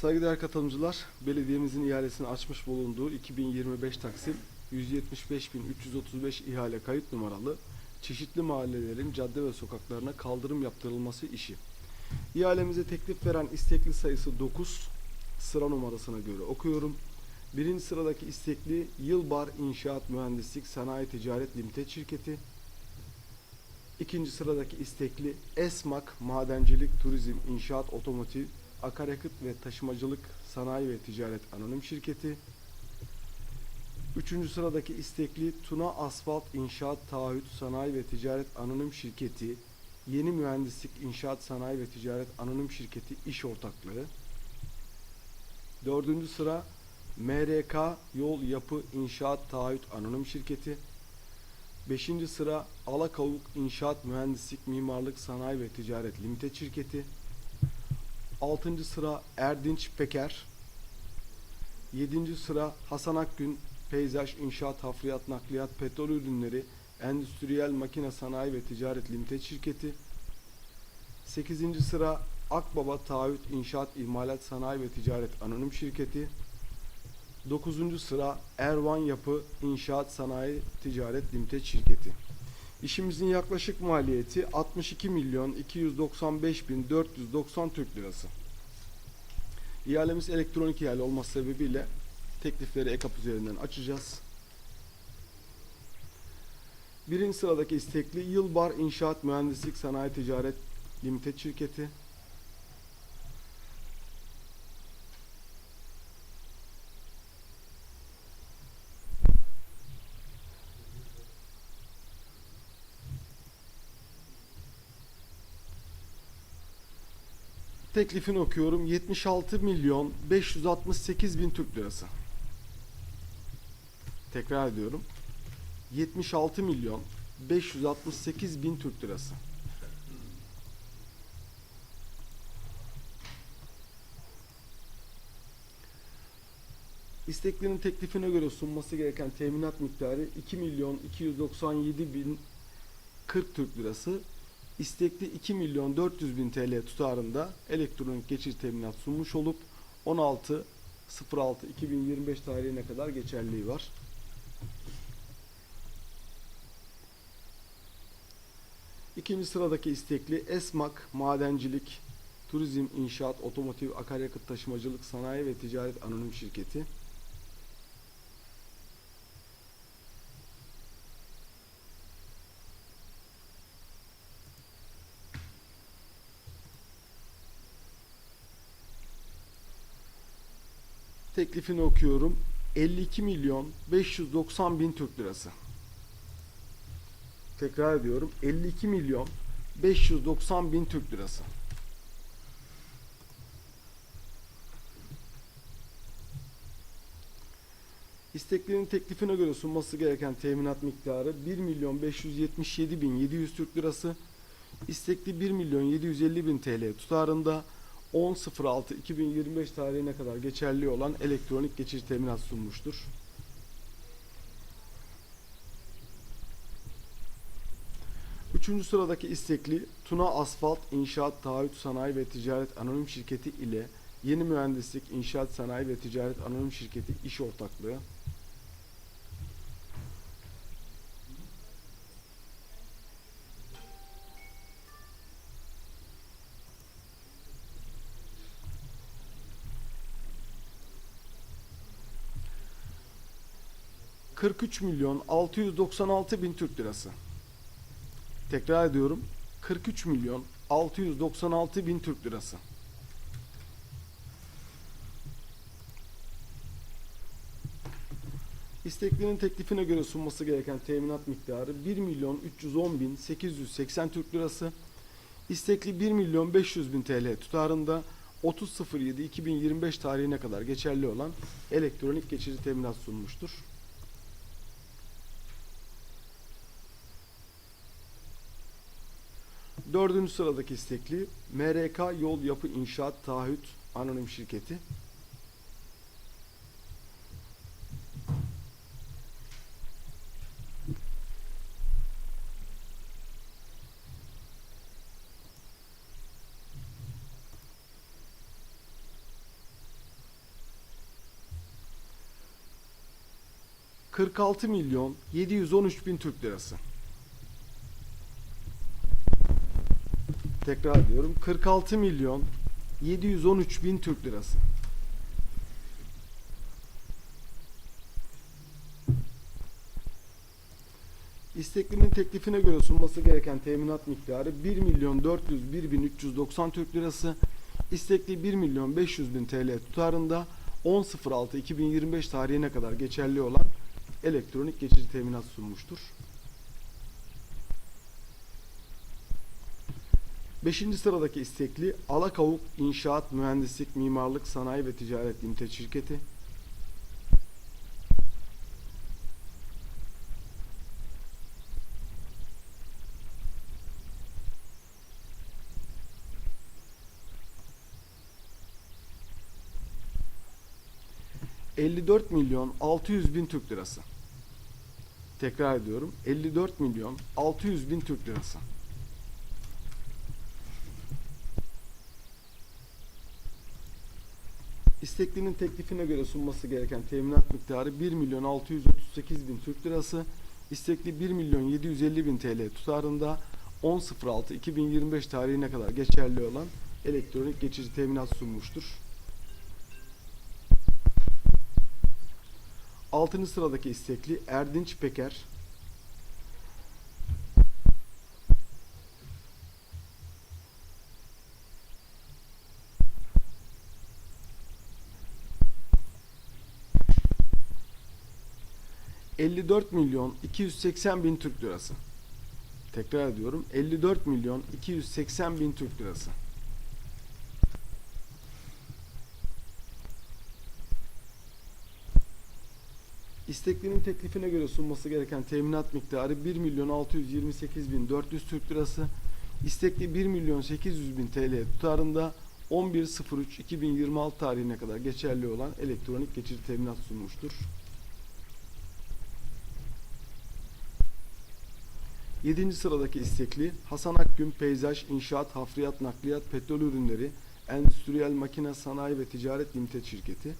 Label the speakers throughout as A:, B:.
A: Saygıdeğer katılımcılar, belediyemizin ihalesini açmış bulunduğu 2025 Taksim 175.335 ihale kayıt numaralı çeşitli mahallelerin cadde ve sokaklarına kaldırım yaptırılması işi. İhalemize teklif veren istekli sayısı 9, sıra numarasına göre okuyorum. Birinci sıradaki istekli Yılbar İnşaat Mühendislik Sanayi Ticaret Limited şirketi. İkinci sıradaki istekli Esmak Madencilik Turizm İnşaat Otomotiv Akaryakıt ve Taşımacılık Sanayi ve Ticaret Anonim Şirketi. Üçüncü sıradaki istekli Tuna Asfalt İnşaat Taahhüt Sanayi ve Ticaret Anonim Şirketi. Yeni Mühendislik İnşaat Sanayi ve Ticaret Anonim Şirketi İş Ortaklığı. Dördüncü sıra MRK Yol Yapı İnşaat Taahhüt Anonim Şirketi. Beşinci sıra Alakavuk İnşaat Mühendislik Mimarlık Sanayi ve Ticaret Limited Şirketi. Altıncı sıra Erdinç Peker. Yedinci sıra Hasan Akgün Peyzaj İnşaat Hafriyat Nakliyat Petrol Ürünleri Endüstriyel Makine Sanayi ve Ticaret Limited Şirketi. Sekizinci sıra Akbaba Taahhüt İnşaat İmalat Sanayi ve Ticaret Anonim Şirketi. 9. sıra Ervan Yapı İnşaat Sanayi Ticaret Limited Şirketi. İşimizin yaklaşık maliyeti 62 milyon 295 bin 490 Türk Lirası. İhalemiz elektronik ihale olması sebebiyle teklifleri EKAP üzerinden açacağız. Birinci sıradaki istekli Yılbar İnşaat Mühendislik Sanayi Ticaret Limited Şirketi. Teklifini okuyorum. 76 milyon 568 bin Türk lirası. Tekrar ediyorum. 76 milyon 568 bin Türk lirası. İsteklerin teklifine göre sunması gereken teminat miktarı 2 milyon 297 bin 40 Türk lirası. İstekli 2 milyon 400 bin TL tutarında elektronik geçici teminat sunmuş olup 16 06 2025 tarihine kadar geçerliliği var. İkinci sıradaki istekli Esmak Madencilik Turizm İnşaat Otomotiv Akaryakıt Taşımacılık Sanayi ve Ticaret Anonim Şirketi. Teklifini okuyorum. 52 milyon 590 bin Türk lirası. Tekrar ediyorum. 52 milyon 590 bin Türk lirası. İsteklerin teklifine göre sunması gereken teminat miktarı 1 milyon 577 bin 700 Türk lirası. İstekli 1 milyon 750 bin TL tutarında 10.06.2025 tarihine kadar geçerli olan elektronik geçici teminat sunmuştur. Üçüncü sıradaki istekli Tuna Asfalt İnşaat Taahhüt Sanayi ve Ticaret Anonim Şirketi ile Yeni Mühendislik İnşaat Sanayi ve Ticaret Anonim Şirketi iş ortaklığı. ...43 milyon 696 bin Türk lirası. Tekrar ediyorum. 43 milyon 696 bin Türk lirası. İsteklinin teklifine göre sunması gereken teminat miktarı 1 milyon 310 bin 880 Türk lirası. İstekli 1 milyon 500 bin TL tutarında 30.07.2025 tarihine kadar geçerli olan elektronik geçici teminat sunmuştur. Dördüncü sıradaki istekli MRK Yol Yapı İnşaat Taahhüt Anonim Şirketi. ...46 milyon 713 bin Türk lirası. Tekrar ediyorum. 46 milyon 713 bin Türk lirası. İsteklinin teklifine göre sunması gereken teminat miktarı 1 milyon 401 bin 390 Türk lirası. İstekli 1 milyon 500 bin TL tutarında 10.06.2025 tarihine kadar geçerli olan elektronik geçici teminat sunmuştur. Beşinci sıradaki istekli Alakavuk İnşaat Mühendislik Mimarlık Sanayi ve Ticaret Limited şirketi. ...54 milyon 600 bin Türk lirası. Tekrar ediyorum. 54 milyon 600 bin Türk lirası. İsteklinin teklifine göre sunması gereken teminat miktarı 1 milyon 638 bin Türk lirası. İstekli 1 milyon 750 bin TL tutarında 10.06.2025 tarihine kadar geçerli olan elektronik geçici teminat sunmuştur. 6. sıradaki istekli Erdinç Peker. ...54 milyon 280 bin Türk lirası. Tekrar ediyorum. 54 milyon 280 bin Türk lirası. İsteklinin teklifine göre sunması gereken teminat miktarı 1 milyon 628 bin 400 Türk lirası. İstekli 1 milyon 800 bin TL tutarında 11.03.2026 tarihine kadar geçerli olan elektronik geçici teminat sunmuştur. 7. sıradaki istekli Hasan Akgün Peyzaj İnşaat Hafriyat Nakliyat Petrol Ürünleri Endüstriyel Makine Sanayi ve Ticaret Limited şirketi.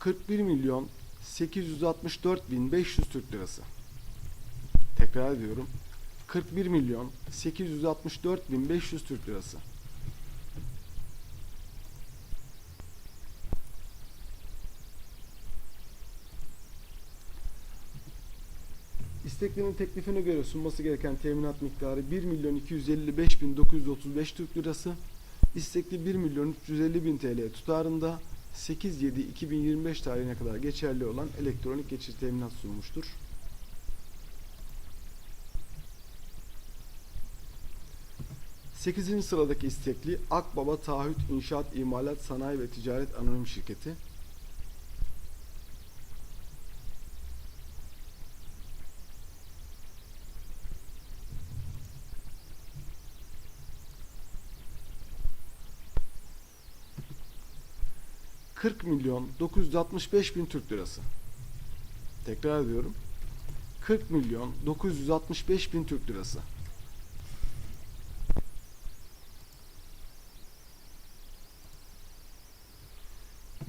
A: ...41 milyon 864 bin 500 Türk lirası. Tekrar ediyorum. 41 milyon 864 bin 500 Türk lirası. İsteklinin teklifine göre sunması gereken teminat miktarı 1 milyon 255 bin 935 Türk lirası. İstekli 1 milyon 350 bin TL tutarında 8-7-2025 tarihine kadar geçerli olan elektronik geçici teminat sunmuştur. Sekizinci sıradaki istekli Akbaba Taahhüt İnşaat İmalat Sanayi ve Ticaret Anonim Şirketi. ...40 milyon 965 bin Türk lirası. Tekrar ediyorum. 40 milyon 965 bin Türk lirası.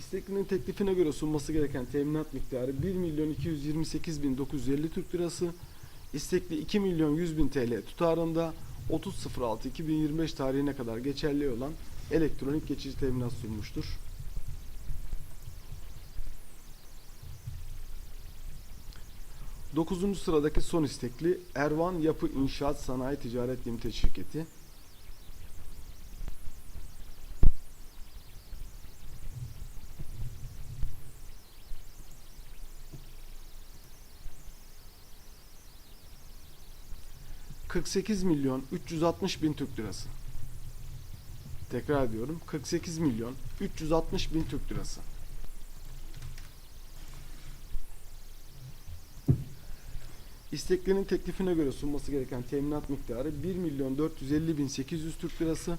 A: İsteklinin teklifine göre sunması gereken teminat miktarı 1 milyon 228 bin 950 Türk lirası. İstekli 2 milyon 100 bin TL tutarında 30.06.2025 tarihine kadar geçerli olan elektronik geçici teminat sunmuştur. Dokuzuncu sıradaki son istekli Ervan Yapı İnşaat Sanayi Ticaret Limited şirketi. ...48 milyon 360 bin Türk lirası. Tekrar ediyorum. 48 milyon 360 bin Türk lirası. İsteklerinin teklifine göre sunması gereken teminat miktarı 1 milyon 450 bin 800 Türk lirası.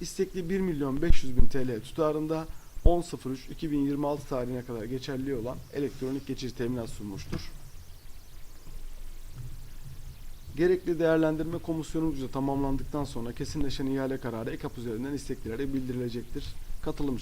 A: İstekli 1 milyon 500 bin TL tutarında 10.03.2026 tarihine kadar geçerli olan elektronik geçici teminat sunmuştur. Gerekli değerlendirme komisyonumuzca tamamlandıktan sonra kesinleşen ihale kararı EKAP üzerinden isteklilere bildirilecektir. Katılım